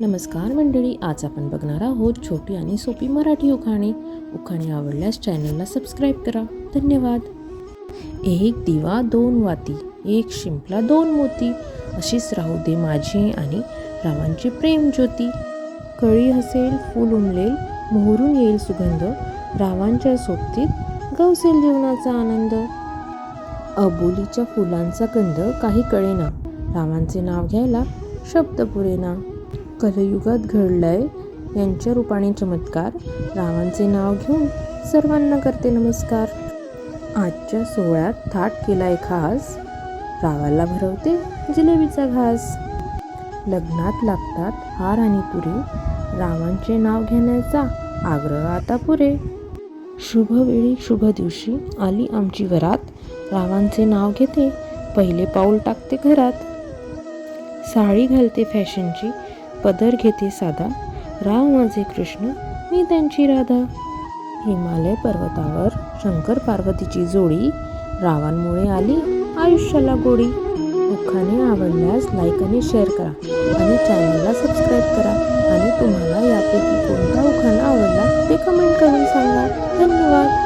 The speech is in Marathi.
नमस्कार मंडळी आज आपण बघणार आहोत छोटी आणि सोपी मराठी उखाणे. उखाणी आवडल्यास चॅनलला सबस्क्राईब करा. धन्यवाद. एक दिवा दोन वाती एक शिंपला दोन मोती अशीच राहू दे माझी आणि रावांची प्रेम ज्योती. कळी हसेल फूल उमलेल मोहरून येईल सुगंध रावांच्या सोबतीत गवसेल जीवनाचा आनंद. अबोलीच्या फुलांचा गंध काही कळेना. रावांचे नाव घ्यायला शब्द पुरेना. कलयुगात घडलंय. यांच्या रूपाने चमत्कार. रावांचे नाव घेऊन सर्वांना करते नमस्कार. आजच्या सोहळ्यात थाट केलाय खास रावाला भरवते जिलेबीचा घास. लग्नात लागतात हार आणि तुरे रावांचे नाव घेण्याचा आग्रह आता पुरे. शुभ वेळी शुभ दिवशी आली आमची वरात. रावांचे नाव घेते. पहिले पाऊल टाकते घरात. साडी घालते फॅशनची. पदर घेते साधा. राव माझे कृष्ण मी त्यांची राधा. हिमालय पर्वतावर शंकर पार्वतीची जोडी रावांमुळे आली आयुष्याला गोडी. दुःखाने आवडल्यास लाईक आणि शेअर करा आणि चॅनलला सबस्क्राईब करा. आणि तुम्हाला यापैकी कोणता उखाणा आवडला ते कमेंट करून सांगा. धन्यवाद.